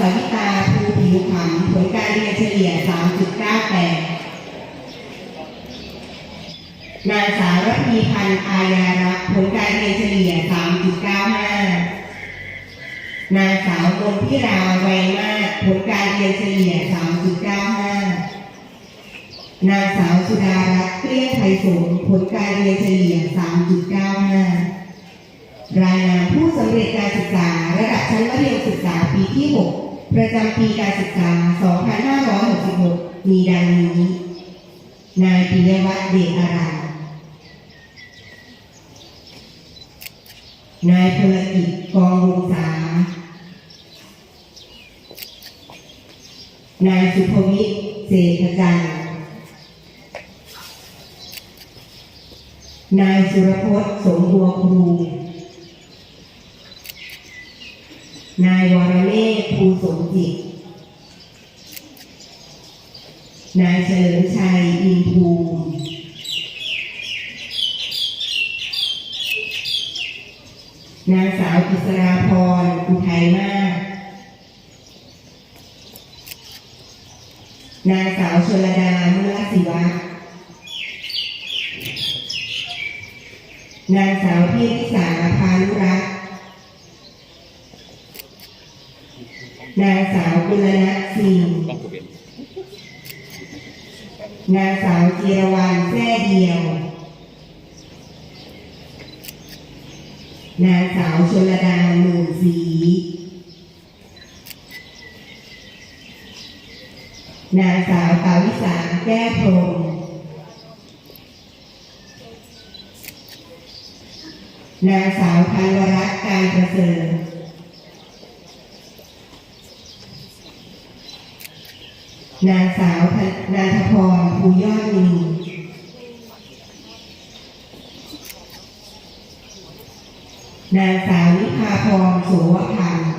สาวิตาภูผิวขำผลการเรียนเฉลี่ย 3.98 นางสาวรัตนีพันธ์อายารักษ์ผลการเรียนเฉลี่ย 3.95 นางสาวนนทิราไวยมากผลการเรียนเฉลี่ย 3.95 นางสาวสุดารัตน์เกลี้ยงไทยสงผลการเรียนเฉลี่ย 3.95 รายงานผู้สำเร็จการศึกษาระดับ ชั้นมัธยมศึกษาปีที่ 6 ประจำปีการศึกษา 2566 มีดังนี้ นายปิยวัฒน์เดชอารามนายพลกิจกองวงศานายสุภวิทย์เศรษฐจันทร์นายสุรพจน์สมบัวครู นายวรเมศภูสมจิต นายเฉลิมชัยอินภูมินางสาวกิษราพรอุทัยมาก นางสาวชลดาเมื่อศิวะ นางสาวพี่ทิสาพานุรัตน์ นางสาวกุลนัทสิงห์นางสาวจีรวรรณแท้เดียว นางสาวชลดาหมื่สีนางสาวปาวิสาแก้พรมนางสาวธันวรัตน์การประเสริฐ นางสาวนันทพรภูยอดมีนางสาวนิพาพรสุวพันธ์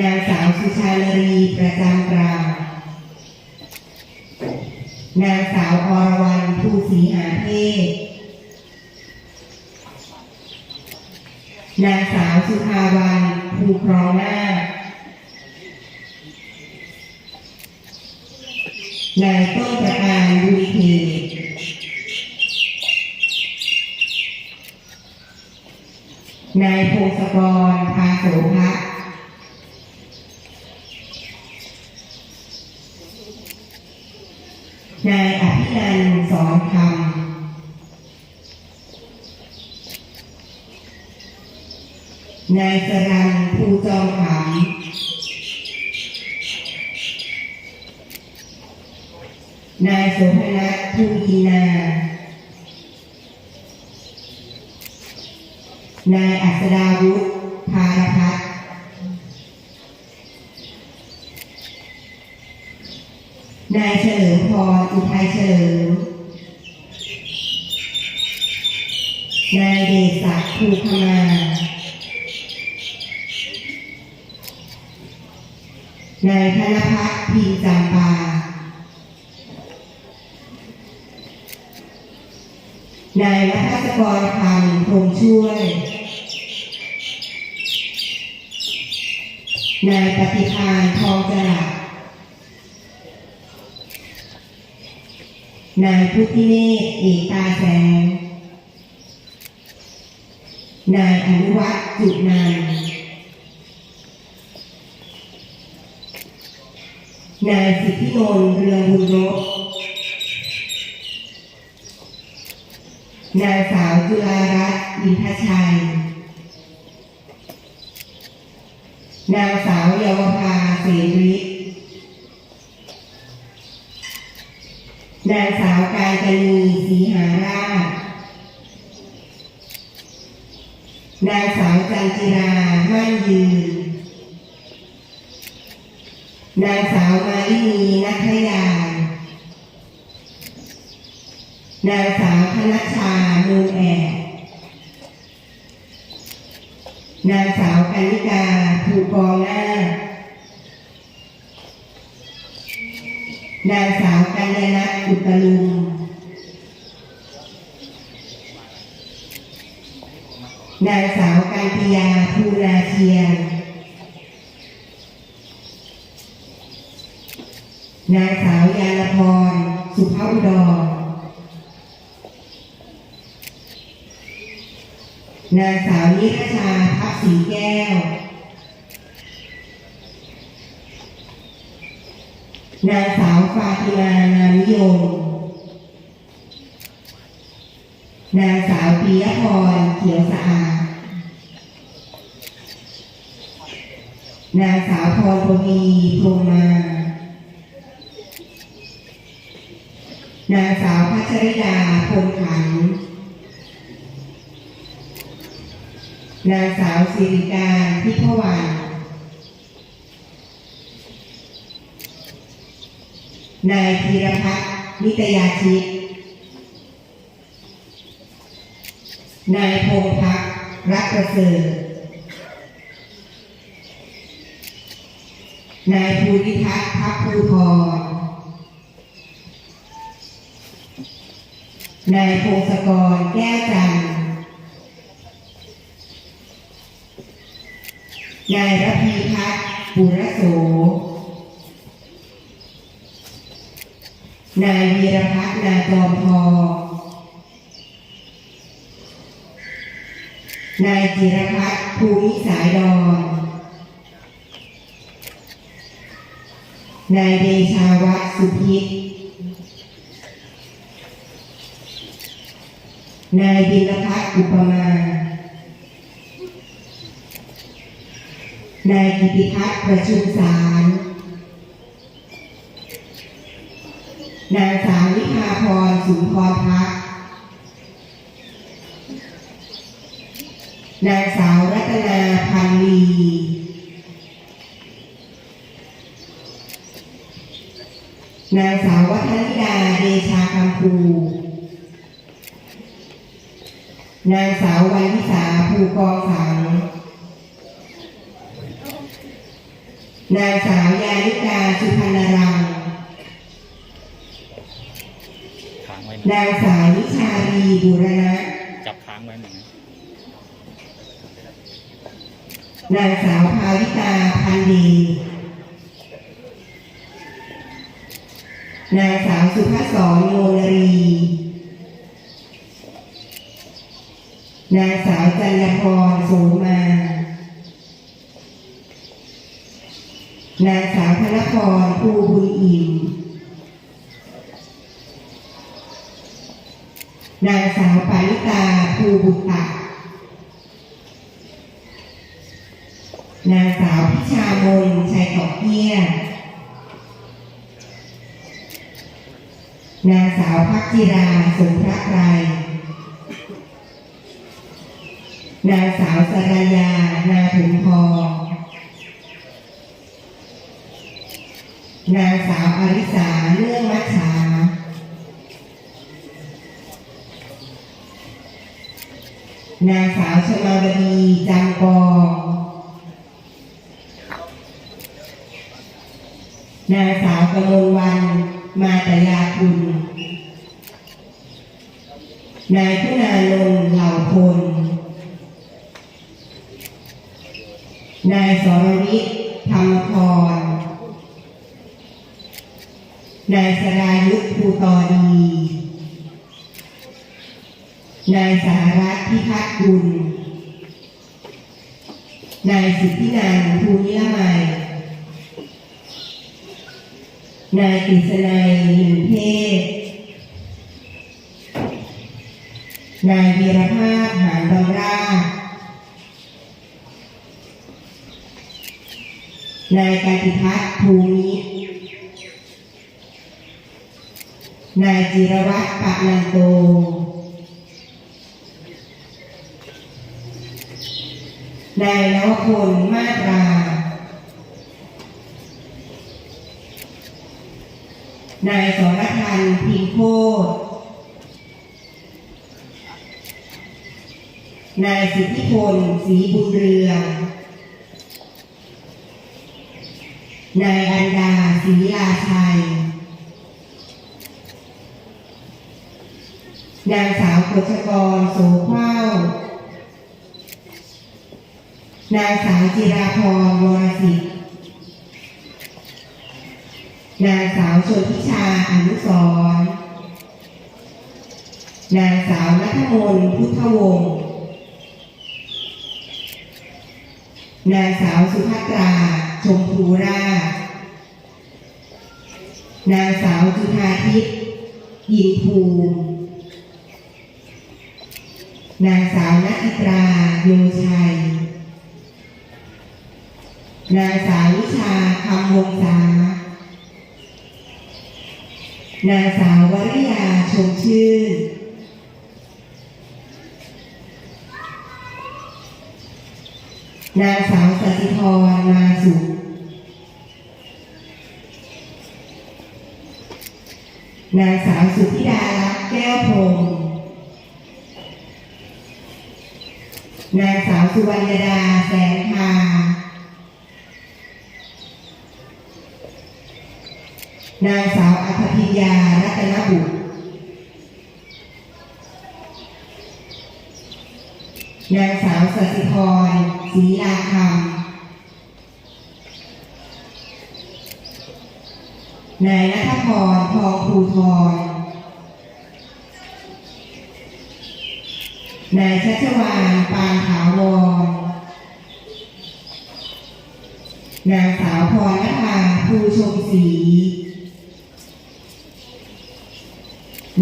นางสาวสุชาลรีประจำกลางนางสาวอรวรรณภูศรีหาเทพนางสาวสุภาวันภูครองหน้า คนายต้นประการบุญเขตนายพงศกรพาโสภะนายอภินันท์สอนคำนายสรันภูจอมขำ นายสมภณัทภูอินา นายอัศดาวุฒิพารพัฒน์นายเฉลิมพรอุทัยเฉลิม นายเดชศักดิ์ภูขมา นายธนพัฒน์พิมพ์จำปา นายรัตกรพันธ์พรหมช่วย นายปฏิพานทองจรัสนายพุทธิเนศเอกตาแสง นายอนุวัฒน์จุนันนายสิทธินนท์เรืองบุญรบ นางสาวจุฬารัตน์อินทชัย นางสาวเยาวภาเสรีนางสาวกายจนีศรีหาราช นางสาวจันจิรามั่นยืน นางสาวมาลินีนัทยา นางสาวธนชามูลแอบนางสาวกันิกาภูกองหน้านางสาวกัญญนัทอุตลุงนางสาวกันติยาภูนาเชียงนางสาวยานพร สุภาอุดร นางสาวนิรชาพักสีแก้ว นางสาวฟาติมานานิยม นางสาวปียพรเขียวสะอาด นางสาวพรปวีพรหมา นางสาวพัชริดาพลขัน นางสาวสิริการพิพวันนายธีรพัฒน์นิตยาชิต นายพงพักดิ์รักประเสริฐนายภูริทัศน์พักภูทรนายพงศกรแก้วจันทร์ นายระพีพัฒน์ปุระโส นายวีรพัฒน์นาจอมทองนายจิรพัฒน์ภูมิสายดอน นายเดชาวัฒสุพิษนายบินพัฒน์อุปมา นายกิติพัฒน์ประชุมสารนางสาววิภาพรสุนทรพักนางสาวรัตนาพันลีนางสาววัฒนิดาเดชาคำภูนางสาววันวิสาภูกองสัง นางสาวยานิกาสุพรรณรังค้างไว้นางสาววิชารีบุรณะจับค้างไว้หน่อยนะนางสาวภาวิตาพันดีนางสาวสุภาษรโยนรีนางสาวจันยพรโสมา นางสาวธนพรภูบุญอิ่มนางสาวปานิตาภูบุตตะนางสาวพิชามนชัยขอบเกี้ยนางสาวพักจิราสมพระไกรนางสาวสรายา นาถุงทอง นางสาวอาริสาเรื่องมัชชานางสาวชมาวดีจังกองนางสาวกมลวันมาตยาคุณ ยุทธภูตอดีนายสารัตพิพัฒน์กุลนายสิทธินันท์ภูนิละไมยนายกฤษณัยหนึ่งเทพนายวีรภาพหานบำราชนายการติพัฒน์ภูมิ นายจิรวัตรปะนันโตนายนวพลมาตรา นายสรทันพิงโคตนายสิทธิพลศรีบุญเรืองนายอันดาศรีลาชัย นางสาวกฤษกรโสเข้านางสาวจิราพรวรสิทธิ์นางสาวชนทิชาอนุสรณ์นางสาวนัทมนต์พุทธวงศ์นางสาวสุภัตรา ชมพูราชนางสาวจุธาทิพย์ยินภูมิ นางสาวนัทตราโยชัย นางสาววิชาคำวงศานางสาววริยาชมชื่น นางสาวสสิธรมาสุขนางสาวสุธิดาลักษณ์แก้วพรห นางสาวสุวรรณดาแสงทานางสาวอัคพิยารัตนบุตร นางสาวสสิธรศรีลาคำนายนัทพรทองภูทร นายชัชวานปานขาววรนางสาวพรณภาภูชมศรี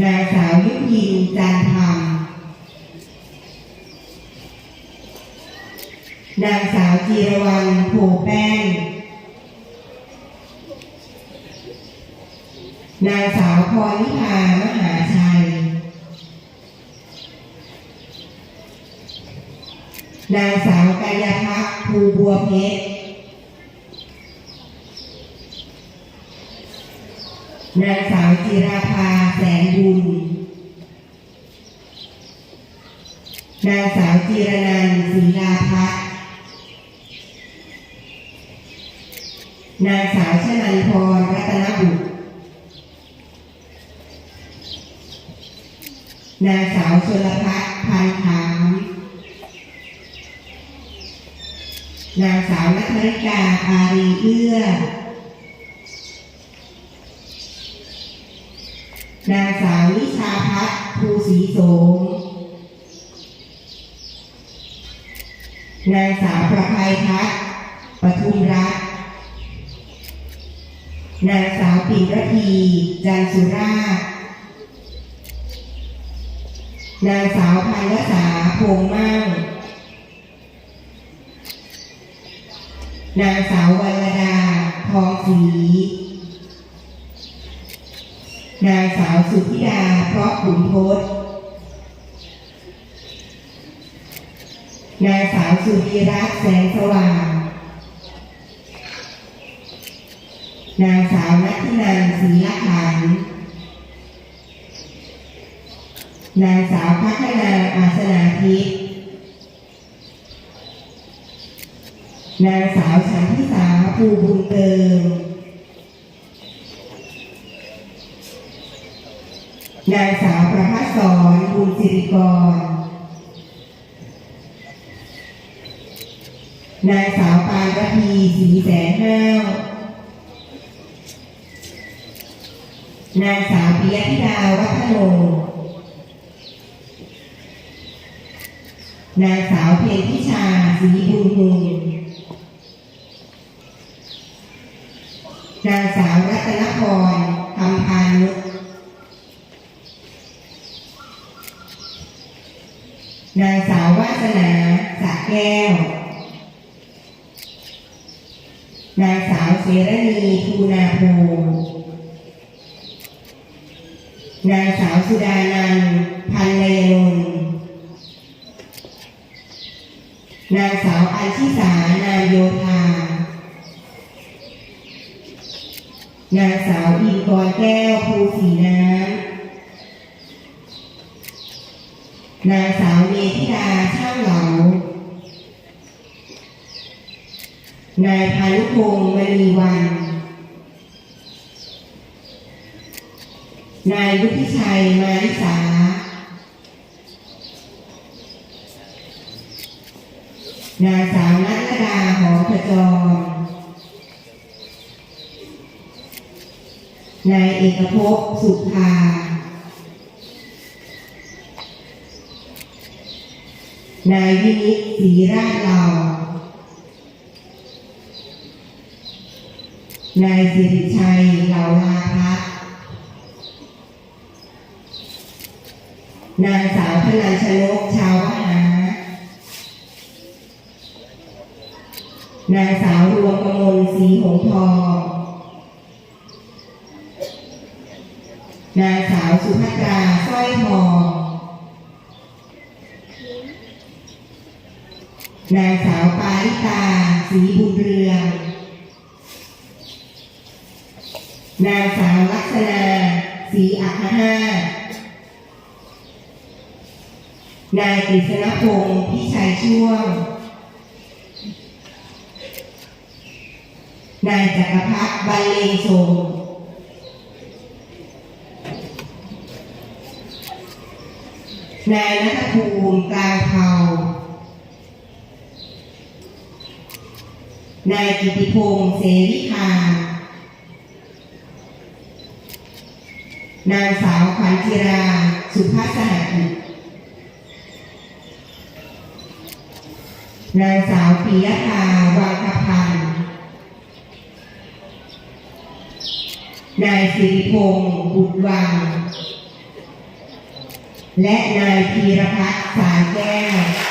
นางสาวยุพินจันธรรมนางสาวจีรวรรณโผแป้ง นางสาวพรนิพามหาชัย นางสาวกายพักภูบัวเพชร นางสาวจิราภาแสนบุญ นางสาวจีรนันศรีลาพัฒน์นางสาวชนันพรรัตนบุตร นางสาวชลพัฒน์พันธาม นางสาวนัทริกาอารีเอื้อนางสาวนิชาพัฒน์ภูศรีโสมนางสาวประภัยพัฒน์ปทุมรัตน์นางสาวปิ่นระพีจันสุราษฎร์นางสาวพันวษาพงมั่ง นางสาววรดาทองศรีนางสาวสุธิดาเพราะขุนทศนางสาวสุธีรัตน์แสงสว่าง นางสาวนัทนันศรีละขันนางสาวพัฒนาอาสนาทิพย์ นางสาวฉันทิสาภูบุญเติม นางสาวประภัสสรบุญสิริกร นางสาวปานระพีสีแสนห้าวนางสาวปิยธิดาวัฒโนนางสาวเพ็ญพิชาศรีบุญหุง นางสาวรัตนพรคำพานุนางสาววาสนาสะแก้ว นางสาวเสรณีภูนาโพนางสาวสุดานันท์พันเลยนนท์นางสาวอัญชิสานามโยธา นางสาวอินกร แก้วภูสีน้ำนางสาวเมธิดาช่างเหลานายพานุพงศ์มณีวัน นายวุฒิชัยมาริสา นางสาวนัทดาหอมขจร นายเอกภพสุภานายวินิตศรีราชเรานายสิริชัยเหลาลาพัฒน์นางสาวพนันชนกชาววหานางสาวรวงกมลศรีหงทอง นาง สาวสุภัตราสร้อยทองนางสาวปาริตาศรีบุญเรือง นางสาวลักษณาศรีอัครหานายกฤษณพงศ์พิชัยช่วง นายจักรพัฒน์บรรเลงทรง นายนัทภูมิกาเผานายกิติพงศ์เสวิคานางสาวขวัญจิรา สุภาสหกิจนางสาวปียภาวังคพันธ์นายสิริพงศ์บุตรวัง และนายพีรพัฒน์สายแก้ว